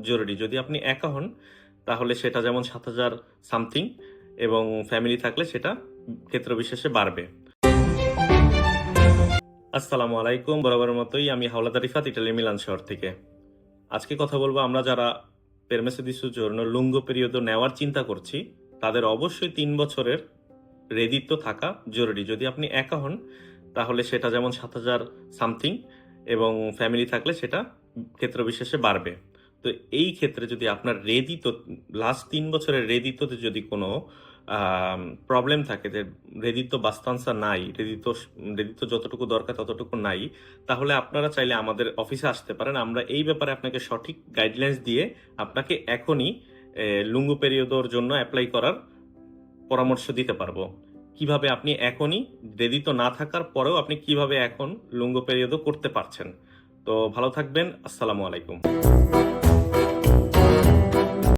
জরুরি। যদি আপনি একা হন, তাহলে সেটা যেমন সাত হাজার সামথিং এবং ফ্যামিলি থাকলে সেটা ক্ষেত্র বিশেষে বাড়বে। আসসালামু আলাইকুম। বরাবরের মতোই আমি হাওলাদার রিফাত, ইটালি মিলান শহর থেকে। আজকে কথা বলব আমরা যারা পেরমেসে দিসুর জন্য লুঙ্গ পিরিয়ড নেওয়ার চিন্তা করছি, তাদের অবশ্যই তিন বছরের রেদিত্ব থাকা জরুরি। যদি আপনি একা হন, তাহলে সেটা যেমন সাত হাজার সামথিং এবং ফ্যামিলি থাকলে সেটা ক্ষেত্র বিশেষে বাড়বে। তো এই ক্ষেত্রে যদি আপনার রেদিত লাস্ট তিন বছরের রেদিততে যদি কোনো প্রবলেম থাকে যে রেদিত বাস্তাংশা নাই রেদিত রেদিত যতটুকু দরকার ততটুকু নাই, তাহলে আপনারা চাইলে আমাদের অফিসে আসতে পারেন। আমরা এই ব্যাপারে আপনাকে সঠিক গাইডলাইন্স দিয়ে আপনাকে এখনই লুঙ্গু পেরিয়ডর জন্য অ্যাপ্লাই করার পরামর্শ দিতে পারব। কীভাবে আপনি এখনই রেদিত না থাকার পরেও আপনি কীভাবে এখন লুঙ্গু পেরিয়ডও করতে পারছেন। তো ভালো থাকবেন, আসসালামু আলাইকুম।